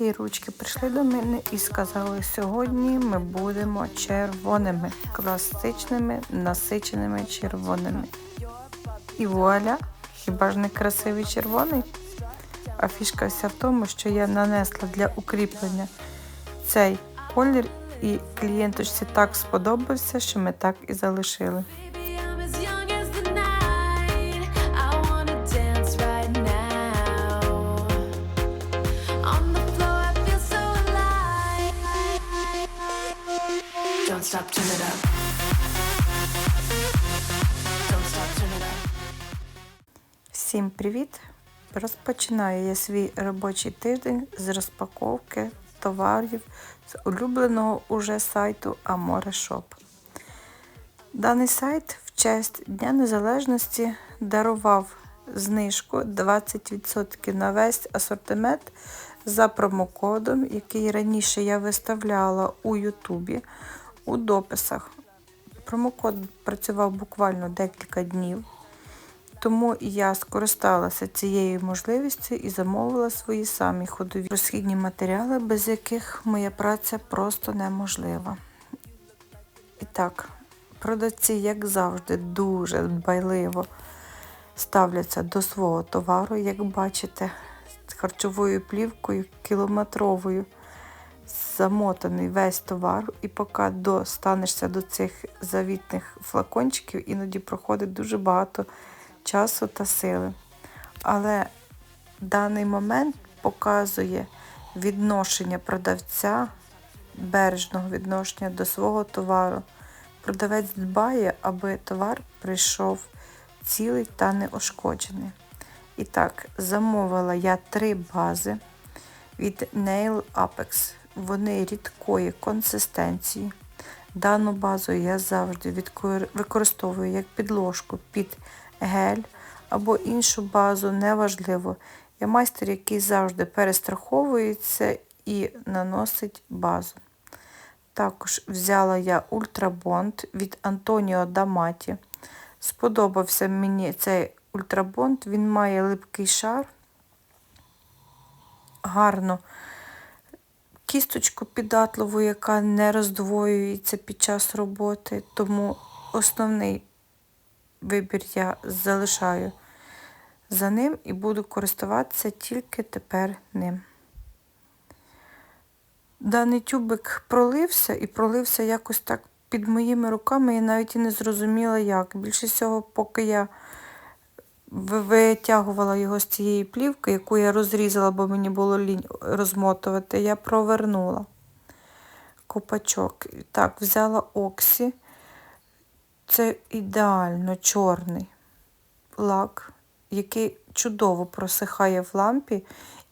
Ці ручки прийшли до мене і сказали, сьогодні ми будемо червоними, класичними, насиченими червоними. І вуаля, хіба ж не красивий червоний? А фішка вся в тому, що я нанесла для укріплення цей колір, і клієнточці так сподобався, що ми так і залишили. Всім привіт! Розпочинаю я свій робочий тиждень з розпаковки товарів з улюбленого уже сайту Amore Shop. Даний сайт в честь Дня Незалежності дарував знижку 20% на весь асортимент за промокодом, який раніше я виставляла у Ютубі у дописах. Промокод працював буквально декілька днів. Тому я скористалася цією можливістю і замовила свої самі ходові розхідні матеріали, без яких моя праця просто неможлива. І так, продавці, як завжди, дуже дбайливо ставляться до свого товару, як бачите, з харчовою плівкою кілометровою замотаний весь товар, і поки достанешся до цих завітних флакончиків, іноді проходить дуже багато часу та сили. Але даний момент показує відношення продавця, бережного відношення до свого товару. Продавець дбає, аби товар прийшов цілий та неошкоджений. І так, замовила я три бази від Nail Apex. Вони рідкої консистенції. Дану базу я завжди використовую як підложку під гель або іншу базу, неважливо. Я майстер, який завжди перестраховується і наносить базу. Також взяла я ультрабонд від Антоніо Даматі. Сподобався мені цей ультрабонд, він має липкий шар, гарно кісточку піддатливу, яка не роздвоюється під час роботи, тому основний вибір я залишаю за ним і буду користуватися тільки тепер ним. Даний тюбик пролився і пролився якось так під моїми руками, я навіть і не зрозуміла як. Більше всього, поки я витягувала його з цієї плівки, яку я розрізала, бо мені було лінь розмотувати, я провернула копачок. Так, взяла Оксі. Це ідеально чорний лак, який чудово просихає в лампі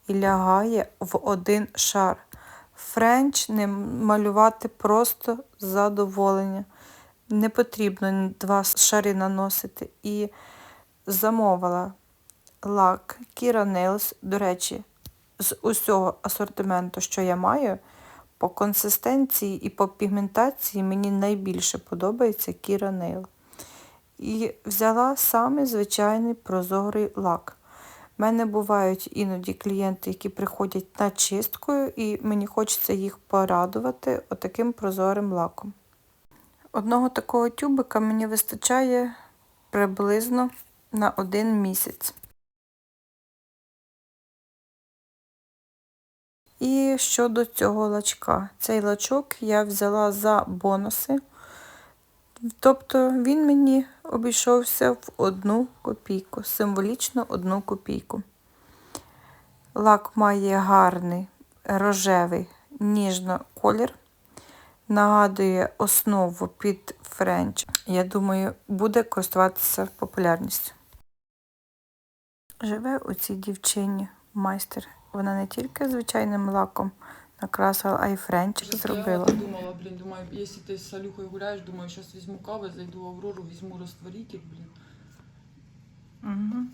і лягає в один шар. Френч не малювати просто задоволення. Не потрібно два шари наносити. І замовила лак Kira Nails. До речі, з усього асортименту, що я маю, по консистенції і по пігментації мені найбільше подобається Kira Nail. І взяла саме звичайний прозорий лак. У мене бувають іноді клієнти, які приходять на чисткою, і мені хочеться їх порадувати отаким прозорим лаком. Одного такого тюбика мені вистачає приблизно на один місяць. І щодо цього лачка. Цей лачок я взяла за бонуси. Тобто він мені обійшовся в одну копійку, символічно одну копійку. Лак має гарний рожевий ніжно колір. Нагадує основу під френч. Я думаю, буде користуватися популярністю. Живе у цій дівчині майстер. Вона не тільки звичайним лаком накрасила, а й френчик зробила. Я думала, блин, думаю, если ты с Алюхой гуляешь, думаю, сейчас возьму кавы, зайду в Аврору, возьму растворитель, блин. Угу.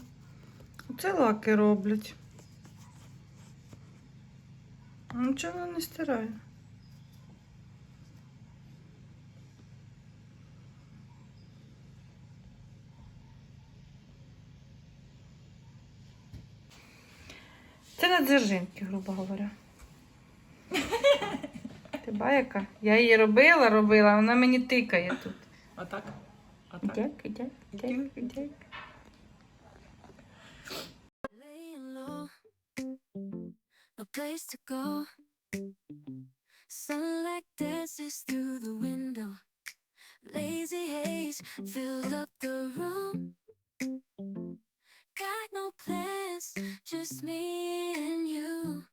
Це лаки роблять. Нічого не стирає. Це на дзержинки, грубо говоря. Ти баяка? Я її робила, робила, вона мені тикає тут. А так? А так? Дяк, дяк, дяк, дяк. No place to go. Sunlight dances through the window. Lazy haze filled up the room. Got no plans, just me and you.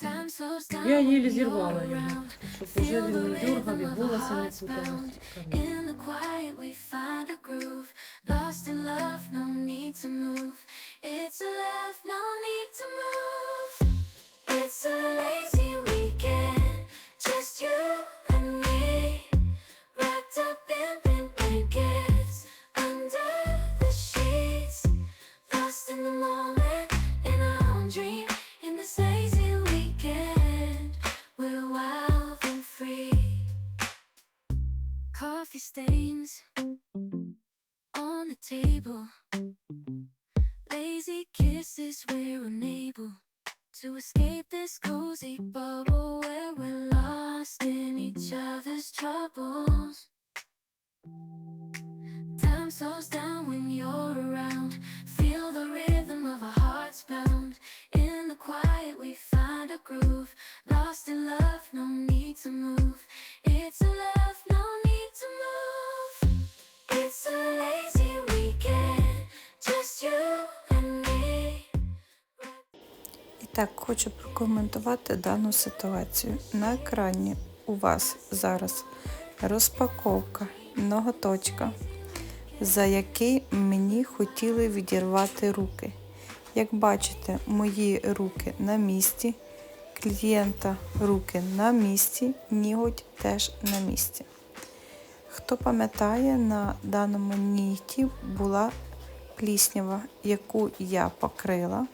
Time slows down. Я when її you're зірвала його, around. щоб уже він не дергав і волоси не путались. In the quiet, stains on the table. Lazy kisses, we're unable to escape this cozy bubble where we're lost in each other's troubles. Time slows down when you're around. Feel the rhythm of our hearts bound. In the quiet, we find a groove. Lost in love, no need to move. І так, хочу прокоментувати дану ситуацію. На екрані у вас зараз розпаковка ноготочка, за який мені хотіли відірвати руки. Як бачите, мої руки на місці, клієнта руки на місці, ніготь теж на місці. Хто пам'ятає, на даному нігті була пліснява, яку я покрила.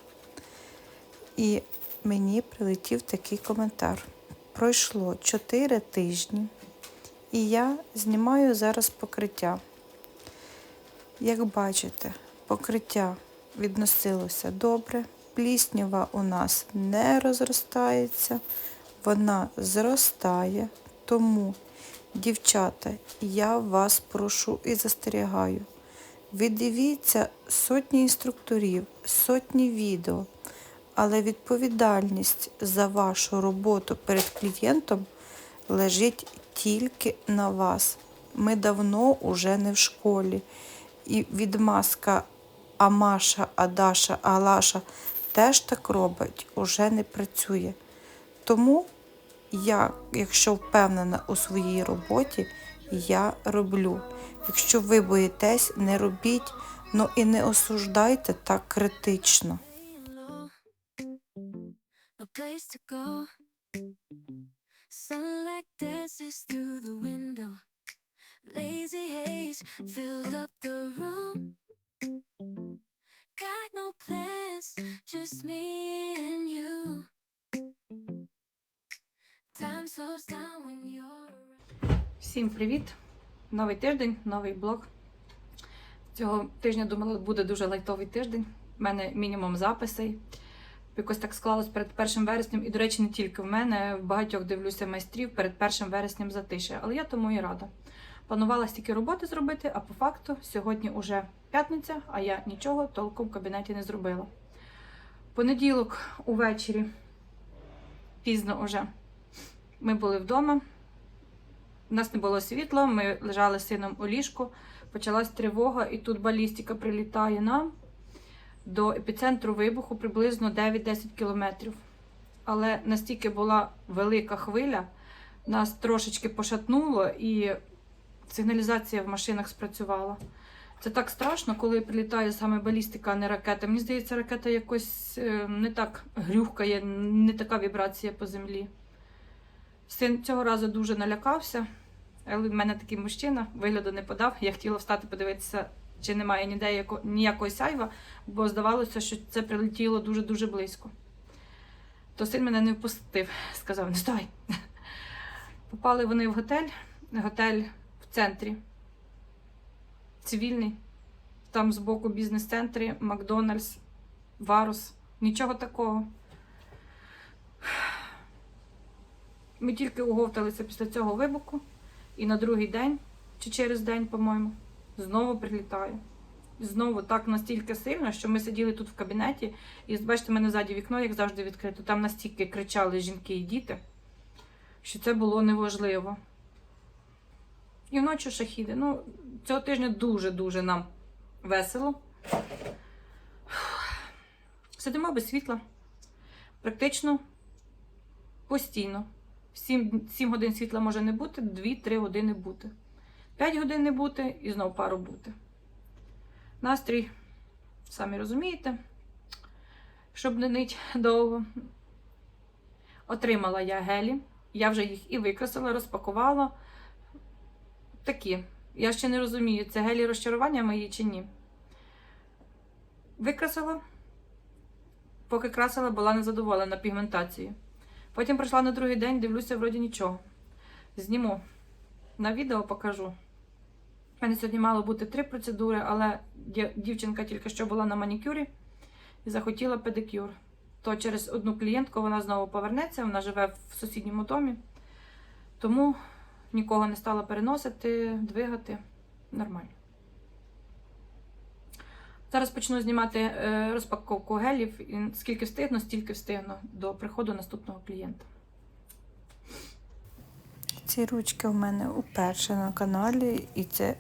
І мені прилетів такий коментар. Пройшло 4 тижні, і я знімаю зараз покриття. Як бачите, покриття відносилося добре, пліснява у нас не розростається, вона зростає. Тому, дівчата, я вас прошу і застерігаю. Віддивіться сотні інструкторів, сотні відео, але відповідальність за вашу роботу перед клієнтом лежить тільки на вас. Ми давно уже не в школі. І відмазка Амаша, Адаша, Алаша теж так робить, уже не працює. Тому я, якщо впевнена у своїй роботі, я роблю. Якщо ви боїтесь, не робіть, ну і не осуждайте так критично. Sunlight dances through the window. Lazy haze filled Всім привіт! Новий тиждень, новий блог. Цього тижня думала, буде дуже лайтовий тиждень. У мене мінімум записей. Якось так склалось перед 1 вереснем. І, до речі, не тільки в мене, в багатьох дивлюся майстрів перед 1 вереснем затише. Але я тому і рада. Планувала стільки роботи зробити, а по факту сьогодні уже п'ятниця, а я нічого толком в кабінеті не зробила. Понеділок увечері, пізно уже, ми були вдома. У нас не було світла, ми лежали з сином у ліжку, почалась тривога, і тут балістика прилітає нам до епіцентру вибуху приблизно 9-10 кілометрів. Але настільки була велика хвиля, нас трошечки пошатнуло, і сигналізація в машинах спрацювала. Це так страшно, коли прилітає саме балістика, а не ракета. Мені здається, ракета якось е, не так грюхкає, не така вібрація по землі. Син цього разу дуже налякався, але в мене такий мужчина вигляду не подав. Я хотіла встати подивитися, чи немає ніде яко- ніякої сяйва, бо здавалося, що це прилетіло дуже-дуже близько. То син мене не впустив, сказав: не вставай. Попали вони в готель. Готель в центрі. Цивільний. Там збоку бізнес-центри, Макдональдс, Варус. Нічого такого. Ми тільки уговталися після цього вибуху, і на другий день, чи через день, по-моєму, знову прилітає. Знову так настільки сильно, що ми сиділи тут в кабінеті, і бачите, мене ззаді вікно, як завжди, відкрито. Там настільки кричали жінки і діти, що це було неважливо. І вночі шахіди. Ну, цього тижня дуже-дуже нам весело. Сидимо без світла. Практично постійно. 7, 7 годин світла може не бути, 2-3 години бути. 5 годин не бути і знову пару бути. Настрій, самі розумієте, щоб не нить довго. Отримала я гелі. Я вже їх і викрасила, розпакувала. Такі. Я ще не розумію, це гелі розчарування мої чи ні. Викрасила. Поки красила, була незадоволена пігментацією. Потім прийшла на другий день, дивлюся, вроді нічого. Зніму. На відео покажу. У мене сьогодні мало бути три процедури, але дівчинка тільки що була на манікюрі і захотіла педикюр. То через одну клієнтку вона знову повернеться, вона живе в сусідньому домі. Тому нікого не стала переносити, двигати. Нормально. Зараз почну знімати е, розпаковку гелів. І скільки встигну, стільки встигну до приходу наступного клієнта. Ці ручки у мене уперше на каналі, і це,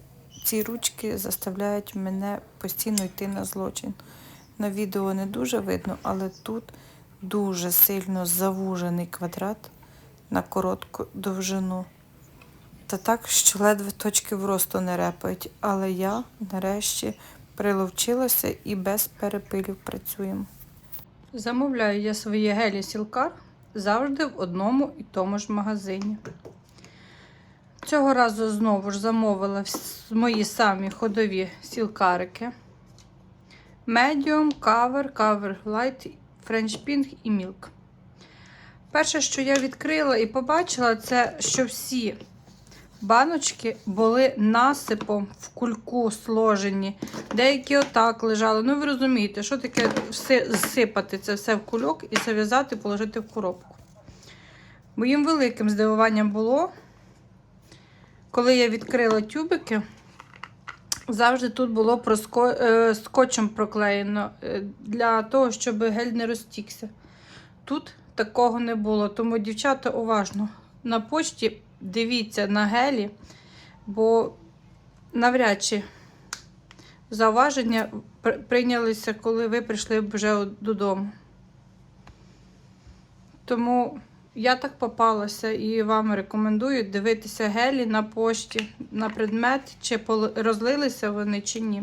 ці ручки заставляють мене постійно йти на злочин. На відео не дуже видно, але тут дуже сильно завужений квадрат на коротку довжину. Та так, що ледве точки вросту не репають. Але я нарешті приловчилася і без перепилів працюємо. Замовляю я свої гелі Сілкар завжди в одному і тому ж магазині. Цього разу знову ж замовила мої самі ходові сілкарики. Medium, Cover, Cover Light, French Pink і Milk. Перше, що я відкрила і побачила, це що всі баночки були насипом в кульку сложені. Деякі отак лежали. Ну, ви розумієте, що таке все, зсипати це все в кульок і зав'язати, положити в коробку. Моїм великим здивуванням було, коли я відкрила тюбики, завжди тут було проско... е, скотчем проклеєно е, для того, щоб гель не розтікся. Тут такого не було. Тому, дівчата, уважно на почті дивіться на гелі, бо навряд чи зауваження прийнялися, коли ви прийшли вже додому. Тому я так попалася і вам рекомендую дивитися гелі на пошті на предмет, чи розлилися вони, чи ні.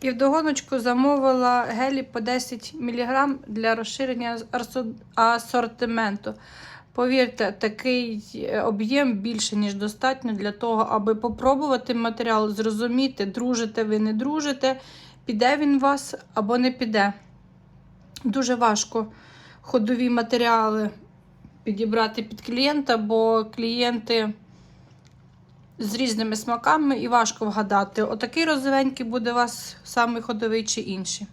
І вдогоночку замовила гелі по 10 мг для розширення асортименту. Повірте, такий е, об'єм більше, ніж достатньо для того, аби попробувати матеріал, зрозуміти, дружите ви, не дружите, піде він вас або не піде. Дуже важко ходові матеріали підібрати під клієнта, бо клієнти з різними смаками і важко вгадати, отакий розовенький буде у вас самий ходовий чи інший.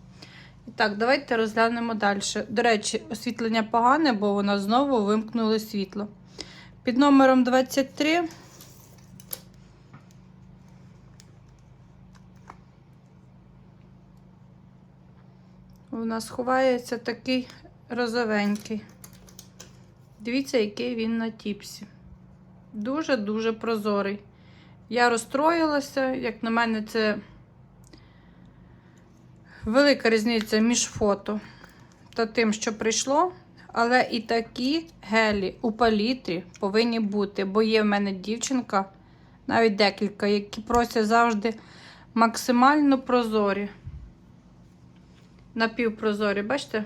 Так, давайте розглянемо далі. До речі, освітлення погане, бо вона знову вимкнули світло. Під номером 23 у нас ховається такий розовенький. Дивіться, який він на тіпсі. Дуже-дуже прозорий. Я розстроїлася, як на мене, це велика різниця між фото та тим, що прийшло. Але і такі гелі у палітрі повинні бути, бо є в мене дівчинка, навіть декілька, які просять завжди максимально прозорі. Напівпрозорі, бачите?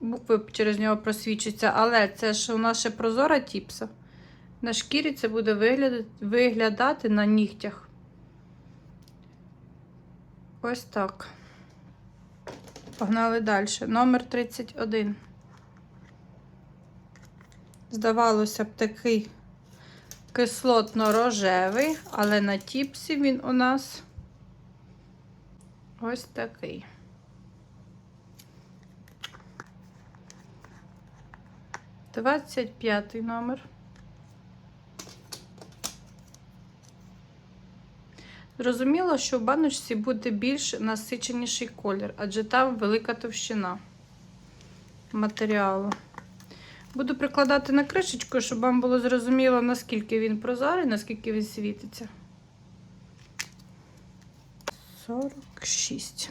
Букви через нього просвічуються, але це ж у нас ще прозора тіпса. На шкірі це буде виглядати, виглядати на нігтях. Ось так. Погнали далі. Номер 31. Здавалося б, такий кислотно-рожевий, але на тіпсі він у нас ось такий. 25 номер. Зрозуміло, що в баночці буде більш насиченіший колір, адже там велика товщина матеріалу. Буду прикладати на кришечку, щоб вам було зрозуміло, наскільки він прозорий, наскільки він світиться. 46.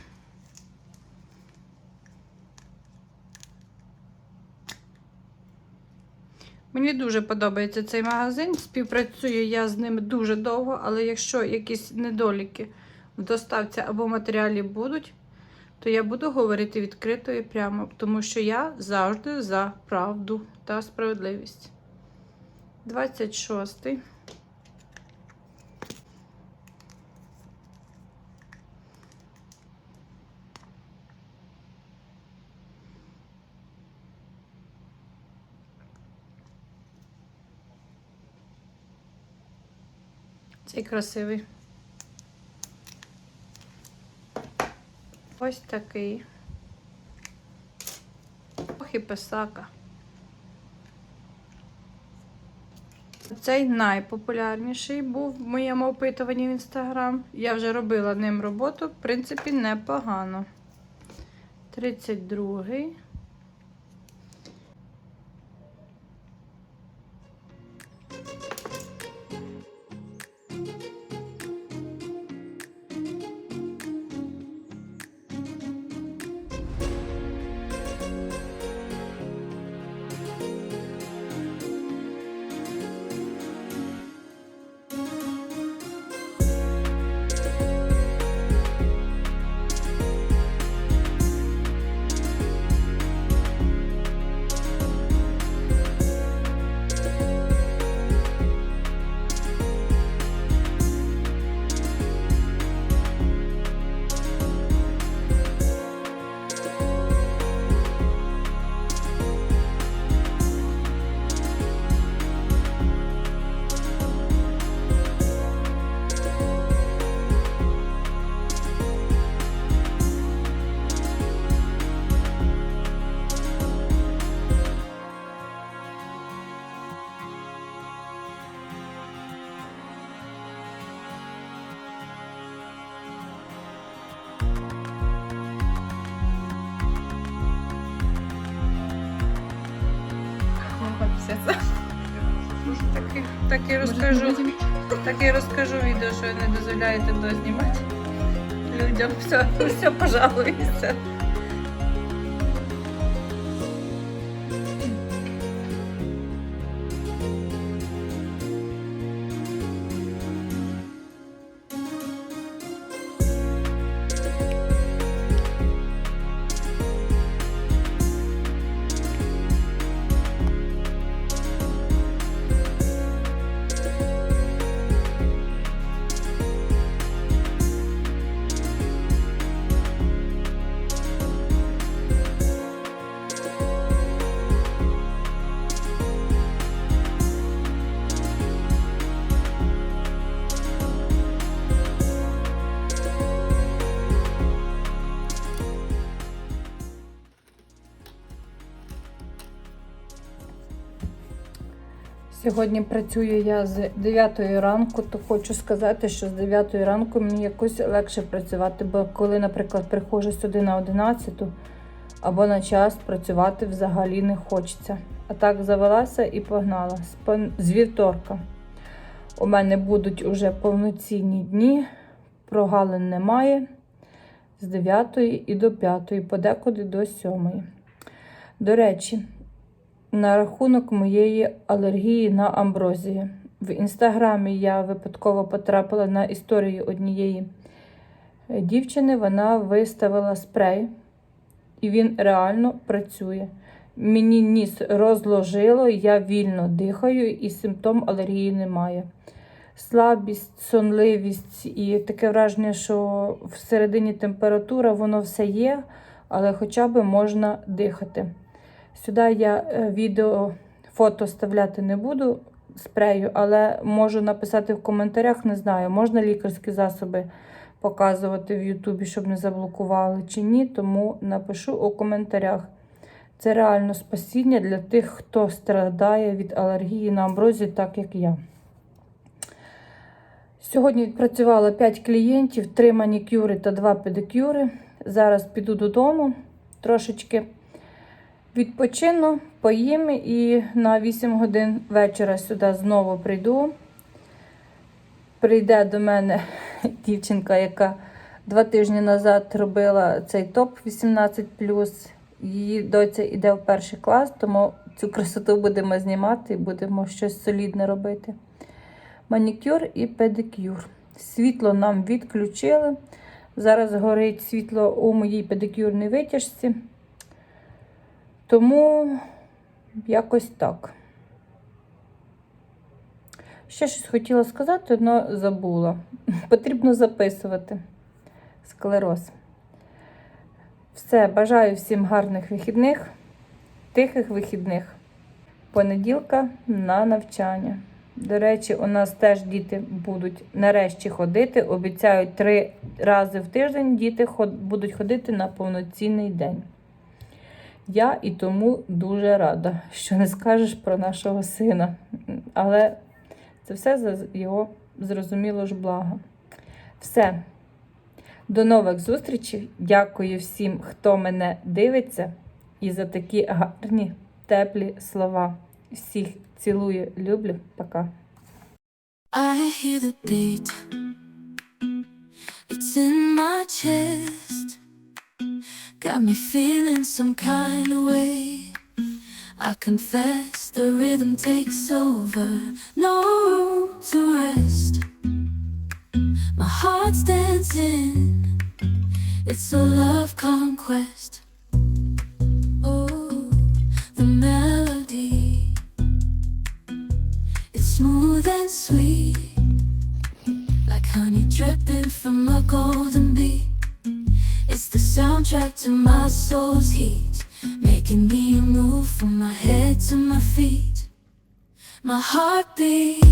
Мені дуже подобається цей магазин. Співпрацюю я з ним дуже довго, але якщо якісь недоліки в доставці або матеріалі будуть, то я буду говорити відкрито і прямо, тому що я завжди за правду та справедливість. 26. Цей красивий. Ось такий. Ох і писака. Цей найпопулярніший був в моєму опитуванні в інстаграм. Я вже робила ним роботу, в принципі, непогано. 32-й. І- розкажу. Так і розкажу відео, що не дозволяєте дознімати людям. Все, все пожалуйся. Сьогодні працюю я з 9 ранку, то хочу сказати, що з 9 ранку мені якось легше працювати, бо коли, наприклад, приходжу сюди на 11 або на час працювати взагалі не хочеться. А так завелася і погнала. З вівторка у мене будуть уже повноцінні дні, прогалин немає. З 9 і до 5, подекуди до 7. До речі, на рахунок моєї алергії на амброзію. В інстаграмі я випадково потрапила на історію однієї е, дівчини. Вона виставила спрей, і він реально працює. Мені ніс розложило, я вільно дихаю, і симптом алергії немає. Слабість, сонливість і таке враження, що всередині температура, воно все є, але хоча б можна дихати. Сюди я е, відео, фото вставляти не буду спрею, але можу написати в коментарях, не знаю, можна лікарські засоби показувати в Ютубі, щоб не заблокували чи ні, тому напишу у коментарях. Це реально спасіння для тих, хто страдає від алергії на амброзію, так як я. Сьогодні відпрацювала 5 клієнтів, 3 манікюри та 2 педикюри. Зараз піду додому, трошечки відпочину, поїм і на 8 годин вечора сюди знову прийду. Прийде до мене дівчинка, яка два тижні назад робила цей топ 18. Її доця йде в перший клас, тому цю красоту будемо знімати і будемо щось солідне робити. Манікюр і педикюр. Світло нам відключили. Зараз горить світло у моїй педикюрній витяжці. Тому якось так. Ще щось хотіла сказати, але забула. Потрібно записувати склероз. Все, бажаю всім гарних вихідних, тихих вихідних. Понеділка на навчання. До речі, у нас теж діти будуть нарешті ходити. Обіцяють три рази в тиждень діти будуть ходити на повноцінний день. Я і тому дуже рада, що не скажеш про нашого сина. Але це все за його зрозуміло ж благо. Все. До нових зустрічей. Дякую всім, хто мене дивиться, і за такі гарні, теплі слова. Всіх цілую, люблю. Пока. I hear the beat. It's in my chest. Got me feeling some kind of way. I confess the rhythm takes over. No room to rest. My heart's dancing. It's a love conquest. To my soul's heat, making me move from my head to my feet. My heartbeat, yeah,